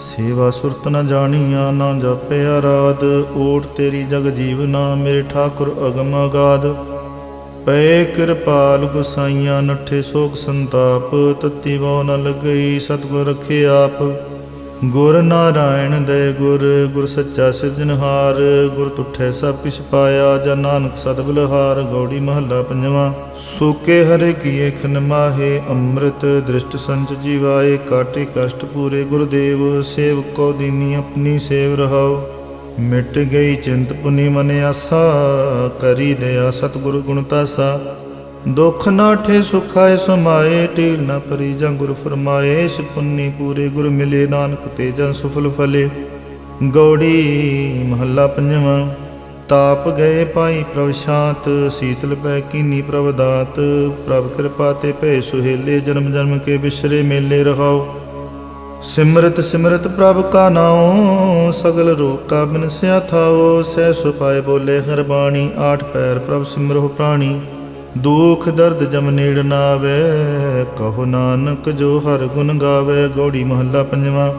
ਸੇਵਾ ਸੁਰਤ ਨ ਜਾਣੀਆਂ, ਨਾ ਜਪਿਆ ਰਾਦ ਓਟ ਤੇਰੀ ਜਗ ਜੀਵਨਾ, ਮੇਰੇ ਠਾਕੁਰ ਅਗਮ ਅਗਾਧ। ਪਏ ਕਿਰਪਾਲ ਗੁਸਾਈਆਂ ਨੱਠੇ ਸੋਖ ਸੰਤਾਪ। ਤਤੀ ਵੋ ਨ ਲਗਈ, ਸਤਿਗੁਰ ਰਖੇ ਆਪ। ਗੁਰ ਨਾਰਾਇਣ ਦੇ ਗੁਰ ਗੁਰ ਸੱਚਾ ਸਿਰਜਨਹਾਰ ਗੁਰ ਤੁਠੇ ਸਭ ਕਿਛ ਪਾਇਆ, ਜਨ ਨਾਨਕ ਸਦ ਬਲਹਾਰ, ਗੌੜੀ ਮਹੱਲਾ ਪੰਜਵਾਂ। ਸੋਕੇ ਹਰੇ ਕੀਏ ਖਨ ਮਾਹੇ, ਅੰਮ੍ਰਿਤ ਦ੍ਰਿਸ਼ਟ ਸੰਚ ਜੀਵਾਏ, ਕਾਟੇ ਕਸ਼ਟ ਪੂਰੇ ਗੁਰਦੇਵ, ਸੇਵ ਸੇਵਕੋ ਦੀਨੀ ਆਪਣੀ ਸੇਵ ਰਹਾਓ ਮਿਟ ਗਈ ਚਿੰਤ ਪੁਨੀ ਮਨ ਆਸਾ, ਕਰੀ ਦਇਆ ਸਤਿਗੁਰ ਗੁਣ ਤਾਸਾ। ਦੁਖ ਨਾਠੇ ਸੁਖਾਏ ਸਮਾਏ, ਢੀਲ ਨਾ ਪਰੀ ਜਾਂ ਗੁਰ ਫਰਮਾਏ, ਇਸ ਪੁੰਨੀ ਪੂਰੇ ਗੁਰ ਮਿਲੇ, ਨਾਨਕ ਤੇ ਜਨ ਸੁਫਲ ਫਲੇ। ਗੌੜੀ ਮਹੱਲਾ ਪੰਜਵਾਂ, ਤਾਪ ਗਏ ਪਾਈ ਪ੍ਰਭ ਸ਼ਾਂਤ, ਸੀਤਲ ਪੈ ਕੀਨੀ ਪ੍ਰਭ ਦਾਤ। ਪ੍ਰਭ ਕਿਰਪਾ ਤੇ ਭੈ ਸੁਹੇਲੇ, ਜਨਮ ਜਨਮ ਕੇ ਬਿਸਰੇ ਮੇਲੇ ਰਹਾਓ। ਸਿਮਰਤ ਸਿਮਰਤ ਪ੍ਰਭ ਕਾ ਨਾਉ, ਸਗਲ ਰੋਗ ਕਾ ਬਿਨਸਿਆ ਥਾਓ ਸਹਿ ਸੁਪਾਏ ਬੋਲੇ ਹਰ ਬਾਣੀ, ਆਠ ਪੈਰ ਪ੍ਰਭ ਸਿਮਰੋ ਪ੍ਰਾਣੀ। ਦੁਖ ਦਰਦ ਜਮ ਨੇੜ ਨਾ ਆਵੇ ਕਹੋ ਨਾਨਕ ਜੋ ਹਰ ਗੁਣ ਗਾਵੇ, ਗੌੜੀ ਮਹੱਲਾ ਪੰਜਵਾਂ।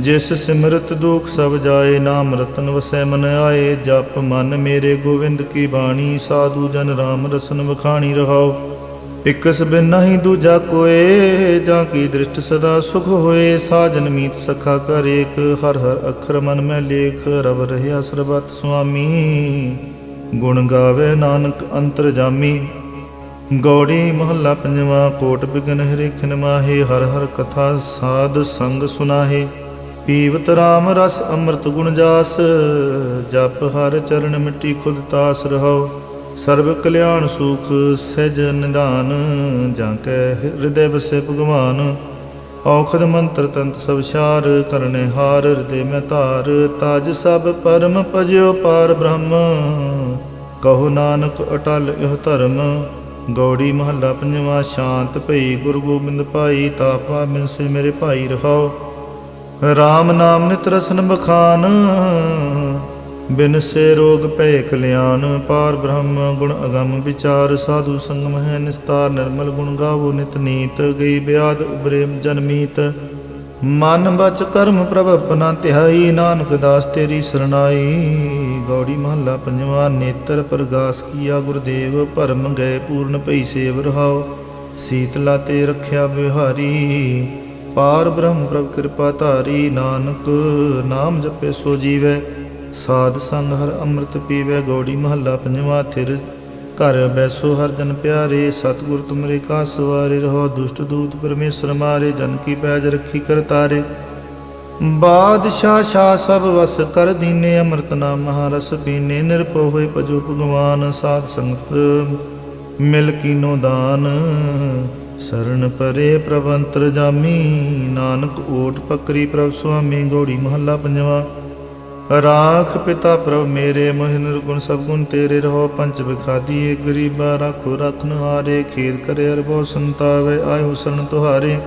ਜਿਸ ਸਿਮਰਤ ਦੁਖ ਸਭ ਜਾਏ, ਨਾਮ ਰਤਨ ਵਸੈ ਮਨ ਆਏ, ਜਪ ਮਨ ਮੇਰੇ ਗੋਵਿੰਦ ਕੀ ਬਾਣੀ, ਸਾਧੂ ਜਨ ਰਾਮ ਰਸਨ ਵਖਾਣੀ ਰਹਾਓ ਇਕਸ ਬਿਨ ਨਹੀਂ ਦੂਜਾ ਕੋਏ, ਜਾਂ ਕੀ ਦ੍ਰਿਸ਼ਟ ਸਦਾ ਸੁਖ ਹੋਏ, ਸਾਜਨ ਮੀਤ ਸਖਾ ਕਰ ਏਕ ਹਰ ਹਰ ਅਖਰ ਮਨ ਮੈਂ ਲੇਖ, ਰਵ ਰਹਿਆ ਸਰਬਤ ਸੁਆਮੀ। ਗੁਣ ਗਾਵੇ ਨਾਨਕ ਅੰਤਰ ਜਾਮੀ ਗੌੜੀ ਮਹੱਲਾ ਪੰਜਵਾਂ, ਕੋਟ ਬਿਗਨ ਹਰਿਖਨ ਮਾਹੇ, ਹਰ ਹਰ ਕਥਾ ਸਾਧ ਸੰਗ ਸੁਨਾਹੇ। ਪੀਵਤ ਰਾਮ ਰਸ ਅੰਮ੍ਰਿਤ ਗੁਣ ਜਾਸ, ਜਪ ਹਰ ਚਰਨ ਮਿੱਟੀ ਖੁਦ ਤਾਸ ਰਹਾਓ ਸਰਬ ਕਲਿਆਣ ਸੁਖ ਸਹਿਜ ਨਿਧਾਨ ਜਾਂ ਕੈ ਹਿਰਦੇ ਵਸੇ ਭਗਵਾਨ। ਔਖਦ ਮੰਤਰ ਤੰਤ ਸਭ ਸ਼ਾਰ ਕਰਨੇ ਹਾਰ ਹਿਰਦੇ ਮੈਂ ਧਾਰ। ਤਾਜ ਸਭ ਪਰਮ ਭਜਿਓ ਪਾਰ ਬ੍ਰਹਮ। ਕਹੋ ਨਾਨਕ ਅਟਲ ਇਹ ਧਰਮ। ਗੌੜੀ ਮਹੱਲਾ ਪੰਜਵਾਂ, ਸ਼ਾਂਤ ਭਈ ਗੁਰੂ ਗੋਬਿੰਦ ਭਾਈ, ਤਾਪਾ ਮਿਨਸੇ ਮੇਰੇ ਭਾਈ ਰਹਾਓ RAM ਨਾਮ ਨਿਤ ਰਸਨ ਬਖਾਨ, ਬਿਨ ਸੇ ਰੋਗ ਭੈ ਕਲਿਆਣ ਪਾਰ ਬ੍ਰਹਮ ਗੁਣ ਅਗੰਮ ਵਿਚਾਰ, ਸਾਧੂ ਸੰਗਮ ਹੈ ਨਿਸਤਾਰ, ਨਿਰਮਲ ਗੁਣ ਗਾਵੋ ਨਿਤ ਨੀਤ। ਗਈ ਬਿਆਦ ਉਬਰੇ ਜਨਮੀਤ ਮਨ ਬਚ ਕਰਮ ਪ੍ਰਭ ਆਪਣਾ ਧਿਆਈ ਨਾਨਕ ਦਾਸ ਤੇਰੀ ਸਰਣਾਈ। ਗੌੜੀ ਮਹੱਲਾ ਪੰਜਵਾਂ, ਨੇਤਰ ਪ੍ਰਗਾਸ ਕੀਆ ਗੁਰਦੇਵ, ਭਰਮ ਗਏ ਪੂਰਨ ਭਈ ਸੇਵ ਰਹਾਓ। ਸੀਤਲਾ ਤੇ ਰੱਖਿਆ ਬਿਹਾਰੀ ਪਾਰ ਬ੍ਰਹਮ ਪ੍ਰਭ ਕਿਰਪਾ ਧਾਰੀ। ਨਾਨਕ ਨਾਮ ਜਪੇ ਸੋ ਜੀਵੈ, ਸਾਧ ਸੰਗ ਹਰ ਅੰਮ੍ਰਿਤ ਪੀਵੇ। ਗੌੜੀ ਮਹੱਲਾ ਪੰਜਵਾਂ, ਥਿਰ ਘਰ ਬੈਸੋ ਹਰ ਜਨ ਪਿਆਰੇ, ਸਤਿਗੁਰ ਤੁਮਰੇ ਕਾ ਸਵਾਰੇ, ਰਹੋ ਦੁਸ਼ਟ ਦੂਤ ਪਰਮੇਸ਼ਰ ਮਾਰੇ, ਜਨ ਕੀ ਪੈਜ ਰੱਖੀ ਕਰਤਾਰੇ ਬਾਦਸ਼ਾਹ ਸ਼ਾਹ ਸਭ ਵਸ ਕਰ ਦੀਨੇ, ਅੰਮ੍ਰਿਤ ਨਾਮ ਮਹਾਰਸ ਪੀਨੇ, ਨਿਰਭਉ ਹੋਏ ਭਜੋ ਭਗਵਾਨ, ਸਾਧ ਸੰਗਤ ਮਿਲ ਕੀਨੋ ਦਾਨ। ਸਰਣ ਪਰੇ ਪ੍ਰਵੰਤਰ ਜਾਮੀ, ਨਾਨਕ ਓਟ ਪਕਰੀ ਪ੍ਰਭ ਸੁਆਮੀ, ਗੋੜੀ ਮਹੱਲਾ ਪੰਜਵਾਂ। ਰਾਖ ਪਿਤਾ ਪ੍ਰਭ ਮੇਰੇ, ਮੋਹਿ ਨਿਰਗੁਣ ਸਭ ਗੁਣ ਤੇਰੇ ਰਹੋ ਪੰਚ ਵਿਖਾਦੀ ਏ ਗਰੀਬਾ ਰਾਖੋ ਰਖਨ ਹਾਰੇ ਖੇਦ ਕਰੇ ਅਰਬੋ ਸੰਤਾਵੇ, ਆਇਓ ਸਰਨ ਤੁਹਾਰੇ।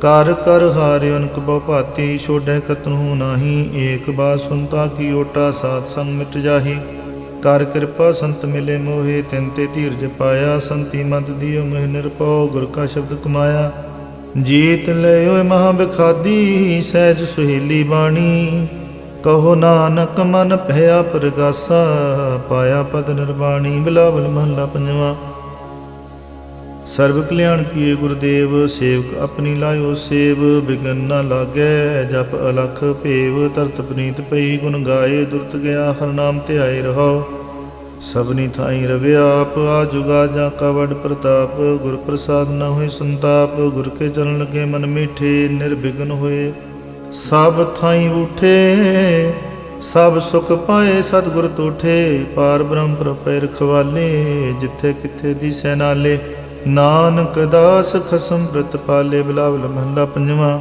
ਕਰ ਕਰ ਹਾਰੇ, ਅਨਕ ਬਹੁ ਭਾਤੀ ਛੋੜੈ ਕਤਨੂ ਨਾਹੀ, ਏਕ ਬਾ ਸੁਨਤਾ ਕੀ ਓਟਾ, ਸਾਧ ਸੰਗ ਮਿਟ ਜਾਹੀ। ਕਰ ਕਿਰਪਾ ਸੰਤ ਮਿਲੇ ਮੋਹੇ, ਤਿੰਨ ਤੇ ਧੀਰਜ ਪਾਇਆ, ਸੰਤੀ ਮਤ ਦਿਓ, ਮਹਿ ਨਿਰਪਉ ਗੁਰ ਕਾ ਸ਼ਬਦ ਕਮਾਇਆ। ਜੀਤ ਲੈ ਓਏ ਮਹਾ ਬਿਖਾਦੀ ਸਹਿਜ ਸੁਹੇਲੀ ਬਾਣੀ। ਕਹੋ ਨਾਨਕ ਮਨ ਭਇਆ ਪ੍ਰਗਾਸਾ, ਪਾਇਆ ਪਦ ਨਿਰਵਾਣੀ ਬਿਲਾਵਲ ਮਹੱਲਾ ਪੰਜਵਾਂ। ਸਰਬ ਕਲਿਆਣ ਕੀਏ ਗੁਰਦੇਵ, ਸੇਵਕ ਆਪਣੀ ਲਾਇਓ ਸੇਵ, ਬਿਗਨ ਨਾ ਲਾਗੈ, ਜਪ ਅਲਖ ਭੇਵ, ਤਰਤ ਪ੍ਰੀਤ ਪਈ ਗੁਣ ਗਾਏ, ਦੁਰਤ ਗਿਆ ਹਰ ਨਾਮ ਧਿਆਏ ਰਹੋ ਸਭਨੀ ਥਾਈ ਰਵਿਆ ਆਪ ਆ ਜੁਗਾ ਜਾਂ ਕਵੜ ਪ੍ਰਤਾਪ, ਗੁਰ ਪ੍ਰਸਾਦ ਨ ਹੋਏ ਸੰਤਾਪ, ਗੁਰ ਕੇ ਚਰਨ ਲਗੇ ਮਨ ਮੀਠੇ, ਨਿਰਵਿਘਨ ਹੋਏ। ਸਭ ਥਾਈ ਉਠੇ, ਸਭ ਸੁਖ ਪਾਏ, ਸਤਿਗੁਰ ਤੋਠੇ, ਪਾਰ ਬ੍ਰਹਮ ਪ੍ਰਪੈ ਰਖਵਾਲੇ, ਜਿੱਥੇ ਕਿੱਥੇ ਦਿਸੈ ਨਾਲੇ, ਨਾਨਕ ਦਾਸ ਖਸਮ ਪ੍ਰਤ ਪਾਲੇ, ਬਲਾਵਲ ਮਹਲਾ ਪੰਜਵਾ।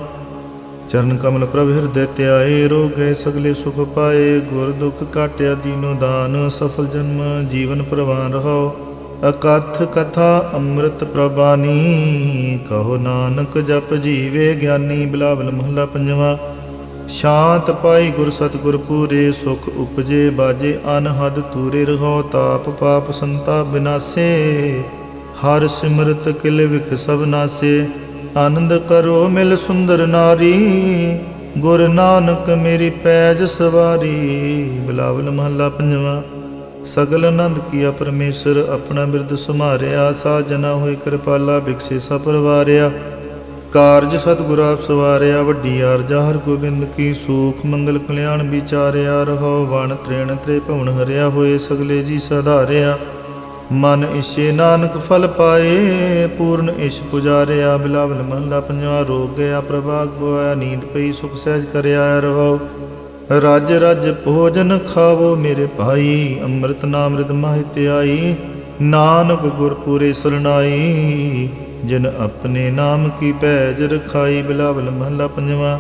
ਚਰਨ ਕਮਲ ਪ੍ਰਭ ਹਿਰਦੈ ਧਿਆਏ, ਰੋਗੈ ਸਗਲੇ ਸੁਖ ਪਾਏ, ਗੁਰ ਦੁਖ ਕਾਟਿਆ ਦੀਨੋ ਦਾਨ, ਸਫਲ ਜਨਮ ਜੀਵਨ ਪ੍ਰਵਾਨ ਰਹੋ ਅਕਥ ਕਥਾ ਅੰਮ੍ਰਿਤ ਪ੍ਰਬਾਨੀ ਕਹੋ ਨਾਨਕ ਜਪ ਜੀਵੇ ਗਿਆਨੀ ਬਿਲਾਵਲ ਮਹਲਾ ਪੰਜਵਾ। ਸ਼ਾਂਤ ਪਾਈ ਗੁਰ ਸਤਿਗੁਰ ਪੂਰੇ, ਸੁਖ ਉਪਜੇ ਬਾਜੇ ਅਨਹਦ ਤੂਰੇ ਰਹੋ ਤਾਪ ਪਾਪ ਸੰਤਾ ਬਿਨਾਸੇ। ਹਰ ਸਿਮਰਤ ਕਿਲ ਵਿਖ ਸਭ ਨਾਸੇ, ਆਨੰਦ ਕਰੋ ਮਿਲ ਸੁੰਦਰ ਨਾਰੀ। ਗੁਰ ਨਾਨਕ ਮੇਰੀ ਪੈਜ ਸਵਾਰੀ, ਬਿਲਾਵਲ ਮਹੱਲਾ ਪੰਜਵਾ। ਸਗਲ ਆਨੰਦ ਕੀਆ ਪਰਮੇਸ਼ਰ, ਆਪਣਾ ਬਿਰਦ ਸੁਮਾਰਿਆ ਸਾਜਨਾ ਹੋਏ ਕਿਰਪਾਲਾ ਬਿਕਸੇ ਸਭ ਪਰਵਾਰਿਆ। ਕਾਰਜ ਸਤਿਗੁਰ ਆਪ ਸਵਾਰਿਆ, ਵੱਡੀ ਆਰਜਾ ਹਰ ਗੋਬਿੰਦ ਕੀ ਸੂਖ, ਮੰਗਲ ਕਲਿਆਣ ਵਿਚਾਰਿਆ ਰਹੋ ਵਣ ਤ੍ਰੇਣ ਤ੍ਰੇ ਭਵਨ ਹਰਿਆ ਹੋਏ ਸਗਲੇ ਜੀ ਸਧਾਰਿਆ। ਮਨ ਇਸੇ ਨਾਨਕ ਫਲ ਪਾਏ, ਪੂਰਨ ਇਸ਼ ਪੁਜਾਰਿਆ, ਬਿਲਾਵਲ ਮਹਲਾ ਪੰਜਵਾ ਰੋਗ ਗਿਆ ਪ੍ਰਭਾਗ ਗੋਇਆ ਨੀਂਦ ਪਈ, ਸੁਖ ਸਹਿਜ ਕਰਿਆ ਰਹੋ ਰਾਜ ਰਜ ਭੋਜਨ ਖਾਵੋ ਮੇਰੇ ਭਾਈ, ਅੰਮ੍ਰਿਤ ਨਾਮ ਰਿਦ ਮਾਹਿ ਧਿਆਈ ਨਾਨਕ ਗੁਰ ਪੂਰੇ ਸਰਨਾਈ ਜਿਨ ਆਪਣੇ ਨਾਮ ਕੀ ਪੈਜ ਰਖਾਈ, ਬਿਲਾਵਲ ਮਹਲਾ ਪੰਜਵਾ।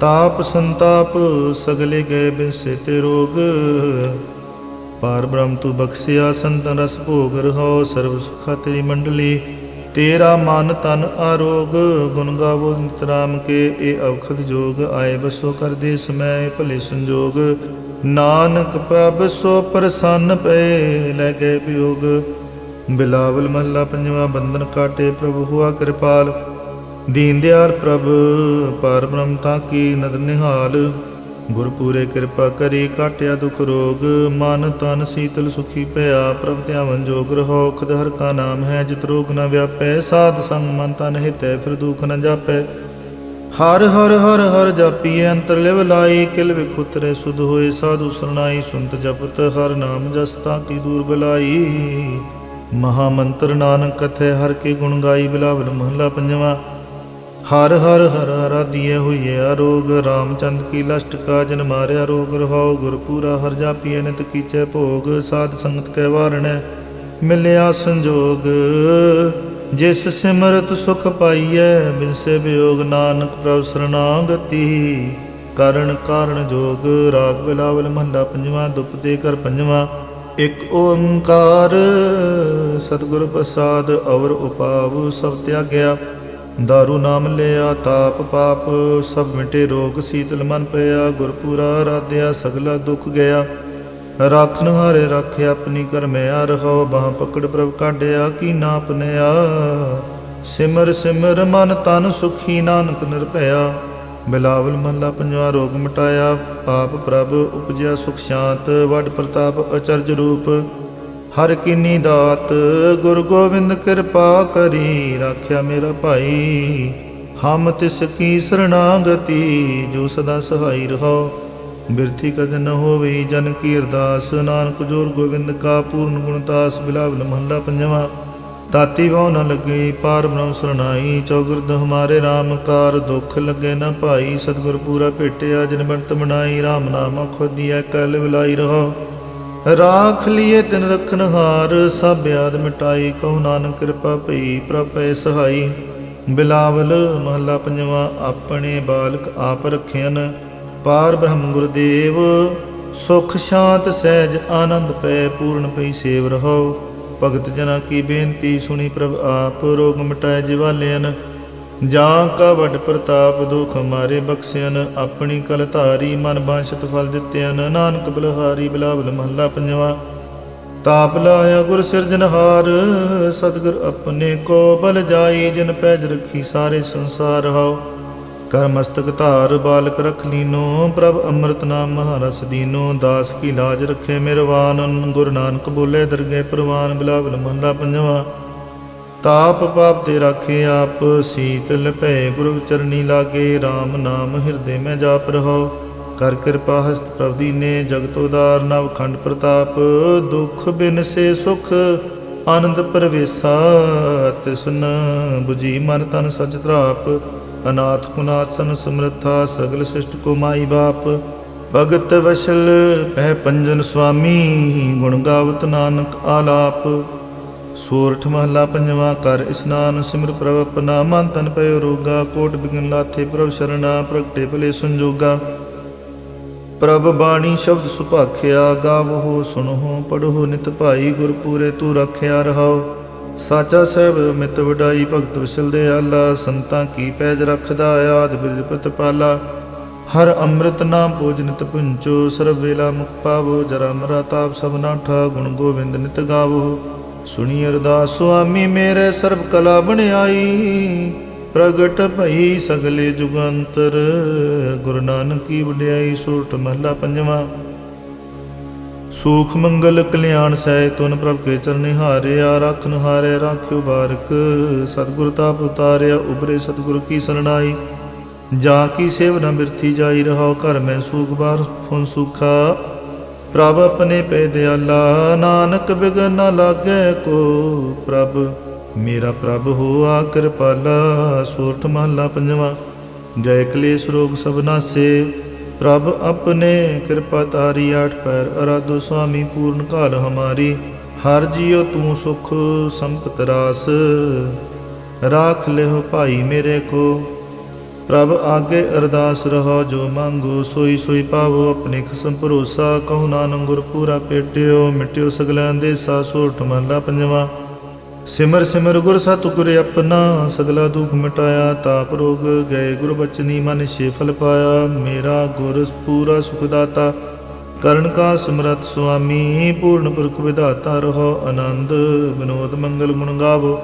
ਤਾਪ ਸੰਤਾਪ, ਸਗਲੇ ਗਏ ਬਿਨਸੇ ਤੇ ਰੋਗ, ਪਾਰ ਬ੍ਰਹਮ ਤੂੰ ਬਖਸ਼ਿਆ ਸੰਤਨ ਰਸ ਭੋਗ ਰਹਾਉ, ਸਰਬ ਸੁਖਾ ਤੇਰੀ ਮੰਡਲੀ। ਤੇਰਾ ਮਨ ਤਨ ਆਰੋਗ, ਗੁਣ ਗਾਵੋ ਨਿਤ ਕੇ, ਇਹ ਔਖਦ ਜੋਗ ਆਏ ਬਸੋ ਕਰਦੇ ਸਮੈ ਭਲੇ ਸੰਜੋਗ। ਨਾਨਕ ਪ੍ਰਭ ਸੋ ਪ੍ਰਸੰਨ ਪਏ, ਲੈ ਗਏ ਵਿਯੋਗ ਬਿਲਾਵਲ ਮਹੱਲਾ ਪੰਜਵਾ, ਬੰਧਨ ਕਾਟੇ ਪ੍ਰਭੂ ਹੁਆ ਕਿਰਪਾਲ। ਦੀਨ ਦਿਆਲ ਪ੍ਰਭ, ਪਾਰ ਬ੍ਰਹਮ ਤਾਂ ਕੀ ਨਦ ਨਿਹਾਲ। ਗੁਰਪੂਰੇ ਕਿਰਪਾ ਕਰੀ ਕਾਟਿਆ ਦੁਖ ਰੋਗ, ਮਨ ਤਨ ਸੀਤਲ ਸੁਖੀ ਭਇਆ ਪ੍ਰਭ ਧਿਆਵਨ ਜੋਗ ਰਹੋ, ਖਦ ਹਰ ਕਾ ਨਾਮ ਹੈ, ਜਿਤ ਰੋਗ ਨ ਵਿਆਪੈ, ਸਾਧ ਸੰਗ ਮਨ ਤਨ ਹਿਤੈ, ਫਿਰ ਦੁਖ ਨ ਜਾਪੈ। ਹਰ ਹਰ ਹਰ ਹਰ ਜਾਪੀਏ ਅੰਤਰ ਲਿਵ ਲਾਈ, ਕਿਲ ਵਿਖੁਤਰੇ ਸੁਧ ਹੋਏ ਸਾਧੂ ਸਰਨਾਈ ਸੁਨਤ ਜਪਤ ਹਰ ਨਾਮ ਜਸਤਾ ਕੀ ਦੂਰ ਬਲਾਈ। ਮਹਾ ਮੰਤਰ ਨਾਨਕ ਕਥੈ, ਹਰ ਕੇ ਗੁਣ ਗਾਈ, ਬਿਲਾਵਲ ਮਹਲਾ ਪੰਜਵਾ। ਹਰ ਹਰ ਹਰ ਆਰਾਧੀਏ ਹੋਈਏ ਅਰੋਗ ਰਾਮਚੰਦ ਕੀ ਲਸ਼ਟ ਕਾ ਜਨ ਮਾਰਿਆ ਰੋਗ, ਰਹਾਉ ਗੁਰਪੂਰਾ ਹਰ ਜਾਪੀਏ ਨਿਤ ਕੀਚੈ ਭੋਗ, ਸਾਧ ਸੰਗਤ ਕੈ ਵਾਰਣੈ, ਮਿਲਿਆ ਸੰਜੋਗ। ਜਿਸ ਸਿਮਰਤ ਸੁਖ ਪਾਈਐ, ਬਿਨਸੇ ਵਿਯੋਗ ਨਾਨਕ ਪ੍ਰਭ ਸਰਨਾਗਤੀ। ਕਰਨ ਕਾਰਨ ਜੋਗ, ਰਾਗ ਬਿਲਾਵਲ ਮਹਲਾ ਪੰਜਵਾ ਦੁਪ ਦੇ ਕਰ ਪੰਜਵਾ। ਇਕ ਓੰਕਾਰ, ਸਤਿਗੁਰ ਪ੍ਰਸਾਦ, ਅਵਰ ਉਪਾਵ ਸਭ ਤਿਆਗਿਆ। ਦਾਰੂ ਨਾਮ ਲਿਆ ਤਾਪ ਪਾਪ ਸਭ ਮਿਟੇ ਰੋਗ ਸੀਤਲ ਮਨ ਪਿਆ ਗੁਰਪੂਰਾ ਰਾਧਿਆ ਸਗਲਾ ਦੁੱਖ ਗਿਆ ਰਾਖਨ ਹਾਰੇ ਰੱਖਿਆ ਆਪਣੀ ਕਰਮਿਆ ਰਹੋ ਬਾਹ ਪਕੜ ਪ੍ਰਭ ਕਾਢਿਆ ਕੀ ਨਾਪਨਿਆ ਸਿਮਰ ਸਿਮਰ ਮਨ ਤਨ ਸੁਖੀ ਨਾਨਕ ਨਿਰਭਇਆ ਬਿਲਾਵਲ ਮਹਲਾ ਪੰਜਵਾ ਰੋਗ ਮਿਟਾਇਆ ਪਾਪ ਪ੍ਰਭ ਉਪਜਿਆ ਸੁਖ ਸ਼ਾਂਤ ਵੱਡ ਪ੍ਰਤਾਪ ਅਚਰਜ ਰੂਪ ਹਰ ਕੀਨੀ ਦਾਤ ਗੁਰ ਗੋਬਿੰਦ ਕਿਰਪਾ ਕਰੀ, ਰਾਖਿਆ ਮੇਰਾ ਭਾਈ। ਹਮ ਤਿਸ ਕੀ ਸਰਣਾਗਤੀ, ਜੋ ਸਦਾ ਸਹਾਈ ਰਹੋ ਬਿਰਥੀ ਕਦ ਨ ਹੋਵੇ ਜਨ ਕੀ ਅਰਦਾਸ, ਨਾਨਕ ਜੋਰ ਗੋਬਿੰਦ ਕਾ ਪੂਰਨ ਗੁਣਤਾਸ ਬਿਲਾਵਲ ਮਹੱਲਾ ਪੰਜਵਾ। ਤਾਤੀ ਵਾਹ ਨ ਲੱਗੇ, ਪਾਰ ਬ੍ਰਹਮ ਸਰਣਾਈ, ਚੌਗਿਰਦ ਹਮਾਰੇ RAM ਕਾਰ, ਦੁਖ ਲੱਗੇ ਨ ਭਾਈ। ਸਤਿਗੁਰ ਪੂਰਾ ਭੇਟਿਆ, ਜਿਨ ਬੰਤ ਬਣਾਈ RAM ਨਾਮ ਖੋਦੀਐ ਕਲ ਵਿਲਾਈ ਰਹੋ ਰਾਖ ਲਿਏ ਤਿਨ ਰਖਨ ਸਭ ਆਦ ਮਿਟਾਈ, ਕਹੋ ਨਾਨਕ ਕਿਰਪਾ ਭਈ, ਪ੍ਰਭੈ ਸਹਾਈ। ਬਿਲਾਵਲ ਮਹੱਲਾ ਪੰਜਵਾ, ਆਪਣੇ ਬਾਲਕ ਆਪ ਰਖਿਆਨ ਪਾਰ ਬ੍ਰਹਮ ਗੁਰਦੇਵ, ਸੁਖ ਸ਼ਾਂਤ ਸਹਿਜ ਆਨੰਦ ਪੈ, ਪੂਰਨ ਪਈ ਸੇਵ ਰਹੋ। ਭਗਤ ਜਨਾ ਕੀ ਬੇਨਤੀ, ਸੁਣੀ ਪ੍ਰਭ ਆਪ, ਰੋਗ ਮਿਟਾਏ ਜਿਵਾਲਿਆਨ ਜਾਂ ਕਾ ਵੱਡ ਪ੍ਰਤਾਪ ਦੁਖ ਮਾਰੇ ਬਖਸ਼ਿਆਨ ਆਪਣੀ ਕਲ ਧਾਰੀ ਮਨ ਬਾਂਛਤ ਫਲ ਦਿੱਤਿਆਨ ਨਾਨਕ ਬਲਹਾਰੀ ਬਿਲਾਵਲ ਮਹੱਲਾ ਪੰਜਵਾ। ਤਾਪ ਲਾਇਆ ਗੁਰ ਸਿਰਜਨਹਾਰ ਸਤਿਗੁਰ ਆਪਣੇ ਕੋ ਬਲ ਜਾਈ ਜਿਨ ਪੈਜ ਰਖੀ ਸਾਰੇ ਸੰਸਾਰ ਹਾਉ। ਕਰ ਮਸਤਕ ਧਾਰ ਬਾਲਕ ਰਖ ਲੀਨੋ, ਪ੍ਰਭ ਅੰਮ੍ਰਿਤ ਨਾਮ ਮਹਾਰਸ ਦੀਨੋ, ਦਾਸ ਕੀ ਲਾਜ ਰਖੇ ਮਿਰਵਾਨ, ਗੁਰੂ ਨਾਨਕ ਬੋਲੇ ਦਰਗੇ ਪ੍ਰਵਾਨ ਬਿਲਾਵਲ ਮਹੱਲਾ ਪੰਜਵਾ। ਤਾਪ ਪਾਪ ਤੇ ਰਾਖੇ ਆਪ ਸੀਤਲ ਭੈ ਗੁਰੂ ਚਰਨੀ ਲਾਗੇ RAM ਨਾਮ ਹਿਰਦੇ ਮੈਂ ਜਾਪ ਰਹੋ ਕਰ ਕਿਰਪਾ ਹਸਤ ਪ੍ਰਭ ਦੀਨੇ, ਜਗਤ ਉਦਾਰ ਨਵ ਖੰਡ ਪ੍ਰਤਾਪ। ਦੁਖ ਬਿਨ ਸੇ ਸੁਖ, ਆਨੰਦ ਪਰਵੇਸਾ ਤਿਸਨ 부ਜੀ ਮਨ ਤਨ ਸਚ ਤਰਾਪ। ਅਨਾਥ ਕੁਨਾਥ ਸਨ ਸਮਰਥਾ, ਸਗਲ ਸਿਸ਼ਟ ਕੋ ਮਾਈ ਬਾਪ। ਭਗਤ ਵਸ਼ਲ ਪਹਿ ਪੰਜਨ ਸੁਆਮੀ ਗੁਣ ਗਾਵਤ ਨਾਨਕ ਆਲਾਪ। ਸੋਰਠ ਮਹਲਾ ਪੰਜਵਾ ਕਰ ਇਸਨਾਨ ਸਿਮਰ ਪ੍ਰਭ ਆਪਣਾ, ਮਨ ਤਨ ਪਇ ਰੋਗਾ, ਕੋਟ ਬਿਗਨ ਲਾਥੇ ਪ੍ਰਭ ਸ਼ਰਣਾ, ਪ੍ਰਗਟੇ ਭਲੇ ਸੰਜੋਗਾ। ਪ੍ਰਭ ਬਾਣੀ ਸ਼ਬਦ ਸੁਭਾਖਿਆ, ਗਾਵੋ ਸੁਨੋ ਪੜੋ ਨਿਤ ਭਾਈ ਗੁਰ ਪੂਰੇ ਤੂੰ ਰੱਖਿਆ ਰਹਾਓ। ਸਾਚਾ ਸਹਿਬ, ਮਿਤ ਵਡਾਈ, ਭਗਤ ਵਿਸਲ ਦੇ ਆਲਾ ਸੰਤਾਂ ਕੀ ਪੈਜ ਰੱਖਦਾ, ਆਦ ਬਿਰਦ ਪ੍ਰਤਪਾਲਾ। ਹਰ ਅੰਮ੍ਰਿਤ ਨਾਮ ਭੋਜ ਨਿਤ ਪੁੰਚੋ ਸਰਬ ਵੇਲਾ ਮੁਖ ਪਾਵੋ, ਜਰਾ ਮਰਾ ਤਾਪ ਸਭ ਨਾਠਾ ਗੁਣ ਗੋਬਿੰਦ ਨਿਤ ਗਾਵੋ। ਸੁਣੀ ਅਰਦਾਸ ਸੁਆਮੀ, ਮੇਰੇ ਸਰਬ ਕਲਾ ਬਣਾਈ ਪ੍ਰਗਟ ਭਈ ਸਗਲੇ ਜੁਗੰਤਰ, ਗੁਰੂ ਨਾਨਕ ਕੀ ਵਡਿਆਈ, ਸੂਰਤ ਮਹਲਾ ਪੰਜਵਾ। ਸੂਖ, ਮੰਗਲ, ਕਲਿਆਣ ਸਹਿ ਤੁਨ ਪ੍ਰਭ ਕੇ ਚਰਨੇ ਹਾਰਿਆ ਰਖਨ ਹਾਰੇ ਰਾਖਿਓ ਬਾਰਕ। ਸਤਿਗੁਰ ਤਾਪ ਉਤਾਰਿਆ ਉਬਰੇ ਸਤਿਗੁਰ ਕੀ ਸਰਣਾਈ। ਜਾ ਕੀ ਸੇਵ ਨ ਬਿਰਥੀ, ਜਾਈ ਰਹਾਓ ਘਰ ਮੈਂ ਸੂਖ ਬਾਰ ਫੁਨ ਸੁਖਾ। ਪ੍ਰਭ ਆਪਣੇ ਪੈ ਦਿਆਲਾ ਨਾਨਕ ਬਿਗਨ ਨ ਲਾਗੈ ਕੋ ਪ੍ਰਭ। ਮੇਰਾ ਪ੍ਰਭ ਹੋਆ ਕਿਰਪਾਲਾ ਸੋਰਠ ਮਹਲਾ ਪੰਜਵਾ। ਜੈ ਕਲੇਸ਼ ਰੋਗ ਸਭ ਨਾਸੇ, ਪ੍ਰਭ ਆਪਣੇ ਕਿਰਪਾ ਤਾਰੀ ਆਠ ਪੈਰ। ਅਰਾਧੋ ਸੁਆਮੀ ਪੂਰਨ ਕਾਲ ਹਮਾਰੀ, ਹਰ ਜੀਉ ਤੂੰ ਸੁਖ ਸੰਪਤ ਰਾਸ। ਰਾਖ ਲਿਓ ਭਾਈ ਮੇਰੇ ਕੋ ਪ੍ਰਭ ਆਗੇ ਅਰਦਾਸ ਰਹੋ, ਜੋ ਮੰਗੋ ਸੋਈ ਸੋਈ ਪਾਵੋ, ਆਪਣੇ ਖਸਮ ਭਰੋਸਾ ਕਹੋ ਨਾਨਕ ਗੁਰ ਪੂਰਾ ਪੇਟਿਓ, ਮਿਟਿਓ ਸਗਲਾਂ ਦੇ ਸਾ ਸੋਠ ਮਹਲਾ ਪੰਜਵਾ। ਸਿਮਰ ਸਿਮਰ ਗੁਰ ਸਤਿਗੁਰ ਆਪਣਾ, ਸਗਲਾ ਦੁਖ ਮਿਟਾਇਆ, ਤਾਪ ਰੋਗ ਗਏ ਗੁਰ ਬਚਨੀ ਮਨ ਸ਼ੇਫਲ ਪਾਇਆ, ਮੇਰਾ ਗੁਰ ਪੂਰਾ ਸੁਖ ਦਾਤਾ। ਕਰਨ ਕਾ ਸਮਰਤ ਸੁਆਮੀ, ਪੂਰਨ ਪੁਰਖ ਵਿਧਾਤਾ ਰਹੋ, ਆਨੰਦ, ਵਿਨੋਦ ਮੰਗਲ ਗੁਣ ਗਾਵੋ।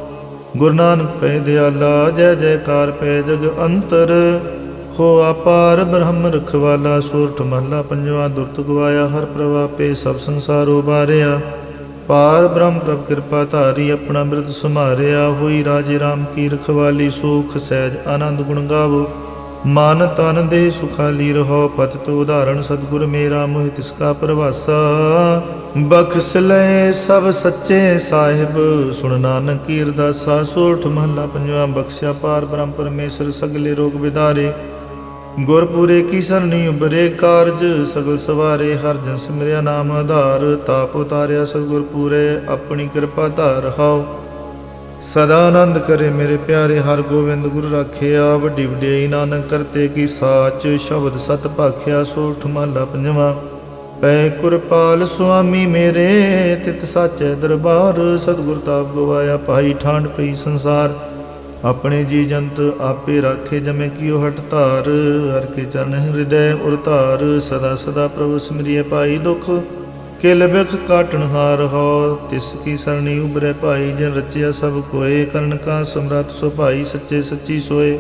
ਗੁਰੂ ਨਾਨਕ ਪੈ ਦਿਆਲਾ, ਜੈ ਜੈਕਾਰ ਪੈ ਜਗ ਅੰਤਰ। ਹੋ ਅਪਾਰ ਬ੍ਰਹਮ ਰਖਵਾਲਾ ਸੂਰਠ ਮਹਲਾ ਪੰਜਵਾ, ਦੁਰਤ ਗਵਾਇਆ, ਹਰ ਪ੍ਰਵਾਪੇ ਸਭ ਸੰਸਾਰੋ ਬਾਰਿਆ। ਪਾਰ ਬ੍ਰਹਮ ਪ੍ਰਭ ਕਿਰਪਾ ਧਾਰੀ, ਆਪਣਾ ਬਿਰਦ ਸੁਮਾਰਿਆ ਹੋਈ ਰਾਜੇ RAM ਕੀ ਰਖਵਾਲੀ, ਸੁਖ ਸਹਿਜ ਆਨੰਦ ਗੁਣ ਗਾਵੋ। ਮਨ ਤਨ ਦੇਹ ਸੁਖਾਲੀ ਰਹੋ ਪਤ ਤੋ ਉਦਾਹਰਣ ਸਤਿਗੁਰ ਮੇਰਾ ਮੋਹਿ ਤਿਸ ਕਾ ਪ੍ਰਵਾਸਾ। ਬਖਸ਼ ਲੈ ਸਭ ਸੱਚੇ ਸਾਹਿਬ, ਸੁਣ ਨਾਨਕ ਕੀ ਅਰਦਾਸਾ ਸੋਠ ਮਹਲਾ ਪੰਜਵਾ, ਬਖਸ਼ਿਆ ਪਾਰ ਬ੍ਰਹਮ ਪਰਮੇਸ਼ਰ, ਸਗਲੇ ਰੋਗ ਵਿਦਾਰੇ। ਗੁਰਪੂਰੇ ਕੀ ਸਰਣੀ ਉਬਰੇ ਕਾਰਜ, ਸਗਲ ਸਵਾਰੇ ਹਰ ਜਨ ਸਿਮਰਿਆ ਨਾਮ ਆਧਾਰ। ਤਾਪ ਉਤਾਰਿਆ ਸਤਿਗੁਰ ਪੂਰੇ, ਆਪਣੀ ਕਿਰਪਾ ਧਾਰ ਰਹਾਓ। ਸਦਾ ਆਨੰਦ ਕਰੇ ਮੇਰੇ ਪਿਆਰੇ, ਹਰ ਗੋਬਿੰਦ ਗੁਰ ਰਾਖਿਆ, ਵੱਡੀ ਵਡਿਆਈ ਨਾਨਕ ਕਰਤੇ ਕੀ ਸਾਚ, ਸ਼ਬਦ ਸਤ ਭਾਖਿਆ, ਸੋਠ ਮਹਲਾ ਪੰਜਵਾ। ਪੈ ਕੁਰਪਾਲ ਸੁਆਮੀ ਮੇਰੇ, ਤਿਤ ਸਾਚੈ ਦਰਬਾਰ, ਸਤਿਗੁਰ ਤਾਪ ਗਵਾਇਆ, ਭਾਈ ਠਾਂਡ ਪਈ ਸੰਸਾਰ। ਆਪਣੇ ਜੀ ਜੰਤ ਆਪੇ ਰਾਖੇ, ਜਮੇ ਕੀਓ ਹਟ ਧਾਰ, ਹਰ ਕੇ ਚਰਨ ਹਿਰਦੈ ਉਰ ਧਾਰ, ਸਦਾ ਸਦਾ ਪ੍ਰਭੂ ਸਿਮਰਿਏ ਪਾਈ ਦੁਖ। ਕਿਲ ਬਿਖ ਕਾਟਣ ਹਾਰ ਹੋ, ਤਿਸ ਕੀ ਸਰਣੀ ਉਬਰੇ ਭਾਈ, ਜਨ ਰਚਿਆ ਸਭ ਕੋਏ, ਕਰਨ ਕਾ ਸਮਰਤ ਸੋ ਭਾਈ, ਸੱਚੇ ਸੱਚੀ ਸੋਏ।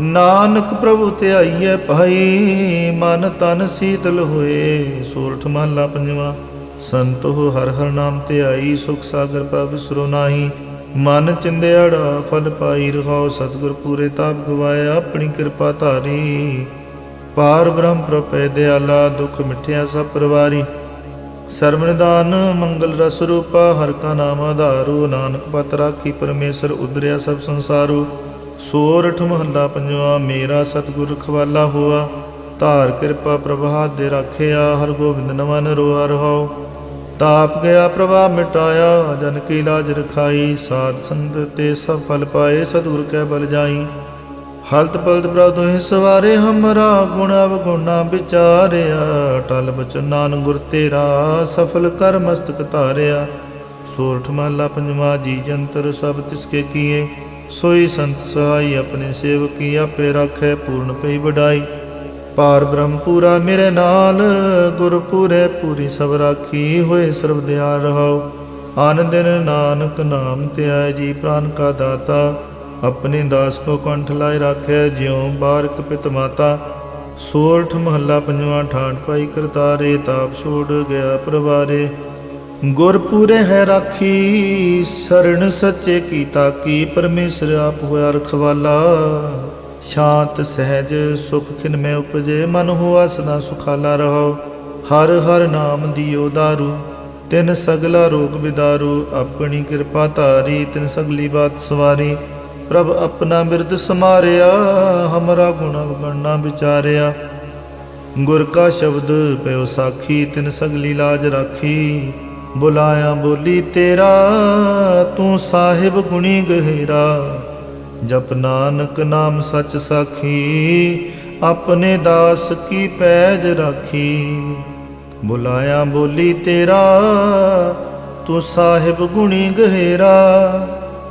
ਨਾਨਕ ਪ੍ਰਭੂ ਧਿਆਈਐ ਭਾਈ, ਮਨ ਤਨ ਸੀਤਲ ਹੋਏ। ਸੋਰਠ ਮਹਲਾ ਪੰਜਵਾ, ਸੰਤੋ ਹਰ ਹਰ ਨਾਮ ਧਿਆਈ, ਸੁਖ ਸਾਗਰ ਪ੍ਰਭ ਵਿਸਰੋ ਨਾਹੀ। ਮਨ ਚਿੰਦਿਆੜਾ ਫਲ ਪਾਈ ਰਹਾਓ ਸਤਿਗੁਰ ਪੂਰੇ ਤਾਪ ਗਵਾਇਆ ਆਪਣੀ ਕਿਰਪਾ ਧਾਰੀ। ਪਾਰ ਬ੍ਰਹਮ ਪ੍ਰਪੈ ਦਿਆਲਾ, ਦੁਖ ਮਿਠਿਆ ਸਭ ਪਰਵਾਰੀ। ਸਰਵਨਿਦਾਨ ਮੰਗਲ ਰਸ ਰੂਪਾ, ਹਰ ਕਾ ਨਾਮ ਆਧਾਰੂ, ਨਾਨਕ ਪਤ ਰਾਖੀ, ਪਰਮੇਸ਼ਰ ਉਦਰਿਆ ਸਭ ਸੰਸਾਰੂ। ਸੋਰਠ ਮਹੱਲਾ ਪੰਜਵਾ, ਮੇਰਾ ਸਤਿਗੁਰ ਰਖਵਾਲਾ ਹੋਆ। ਧਾਰ ਕਿਰਪਾ ਪ੍ਰਭਾ ਦੇ ਰਾਖਿਆ, ਹਰ ਗੋਬਿੰਦ ਨਵਨ ਰੋਆ ਰਹਾਓ ਤਾਪ ਗਿਆ ਪ੍ਰਭਾ ਮਿਟਾਇਆ, ਜਨ ਕੀ ਲਾਜ ਰਖਾਈ, ਸਾਧ ਸੰਗਤ ਤੇ ਸਭ ਫਲ ਪਾਏ, ਸਤਿਗੁਰ ਕੈ ਬਲ ਜਾਈ। ਹਲਤ ਪਲਤ ਪ੍ਰਭ ਤੋਹਿ ਸਵਾਰੇ, ਹਮਰਾ ਗੁਣ ਅਵਗੁਣਾ ਵਿਚਾਰਿਆ। ਟਲ ਬਚਨ ਗੁਰ ਤੇਰਾ, ਸਫਲ ਕਰ ਮਸਤਕ ਧਾਰਿਆ। ਸੋਰਠ ਮਹਲਾ ਪੰਜਵਾ ਜੀ ਜੰਤਰ, ਸਭ ਤਿਸਕੇ ਕੀਏ। ਸੋਈ ਸੰਤ ਸਹਾਈ, ਆਪਣੇ ਸੇਵਕ ਕੀ ਆਪੇ ਰੱਖੈ, ਪੂਰਨ ਪਈ ਵਡਾਈ। ਪਾਰ ਬ੍ਰਹਮ ਪੂਰਾ ਮੇਰੇ ਨਾਲ ਗੁਰ ਪੂਰੇ ਪੂਰੀ ਸਭ ਰਾਖੀ ਹੋਏ, ਸਰਬ ਦਿਆਲ ਰਹਾਓ। ਆਨੰਦ ਨਾਨਕ ਨਾਮ ਧਿਆਇ ਜੀ, ਪ੍ਰਾਨ ਕਾ ਦਾਤਾ। ਆਪਣੇ ਦਾਸ ਕੋ ਕੰਠ ਲਾਇ ਰਾਖੈ, ਜਿਉ ਬਾਰਕ ਪਿਤ ਮਾਤਾ। ਸੋਰਠ ਮਹੱਲਾ ਪੰਜਵਾਂ ਠਾਠ ਪਾਈ ਕਰਤਾਰੇ, ਤਾਪ ਛੋੜ ਗਿਆ ਪਰਵਾਰੇ। ਗੁਰਪੂਰੇ ਹੈ ਰਾਖੀ, ਸਰਣ ਸੱਚੇ ਕੀ ਤਾਕੀ ਪਰਮੇਸ਼ਰ ਆਪ ਹੋਇਆ ਰਖਵਾਲਾ। ਸ਼ਾਂਤ, ਸਹਿਜ, ਸੁਖ ਖਿਨ ਮੈਂ ਉਪਜੇ, ਮਨ ਹੋਆ ਸਦਾ ਸੁਖਾਲਾ ਰਹੋ ਹਰ ਹਰ ਨਾਮ ਦਿਓ ਦਾਰੂ, ਤਿਨ ਸਗਲਾ ਰੋਗ ਬਿਦਾਰੂ ਆਪਣੀ ਕਿਰਪਾ ਧਾਰੀ, ਤਿਨ ਸਗਲੀ ਬਾਤ ਸਵਾਰੀ। ਪ੍ਰਭ ਆਪਣਾ ਬਿਰਦ ਸਮਾਰਿਆ, ਹਮਰਾ ਗੁਣ ਅਵਗਣਨਾ ਵਿਚਾਰਿਆ। ਗੁਰ ਕਾ ਸ਼ਬਦ ਪਿਓ ਸਾਖੀ, ਤਿਨ ਸਗਲੀ ਲਾਜ ਰਾਖੀ। ਬੁਲਾਇਆ ਬੋਲੀ ਤੇਰਾ, ਤੂੰ ਸਾਹਿਬ ਗੁਣੀ ਗਹਿਰਾ। ਜਪ ਨਾਨਕ ਨਾਮ ਸਚ ਸਾਖੀ, ਆਪਣੇ ਦਾਸ ਕੀ ਪੈਜ ਰਾਖੀ। ਬੁਲਾਇਆ ਬੋਲੀ ਤੇਰਾ, ਤੂੰ ਸਾਹਿਬ ਗੁਣੀ ਗਹਿਰਾ।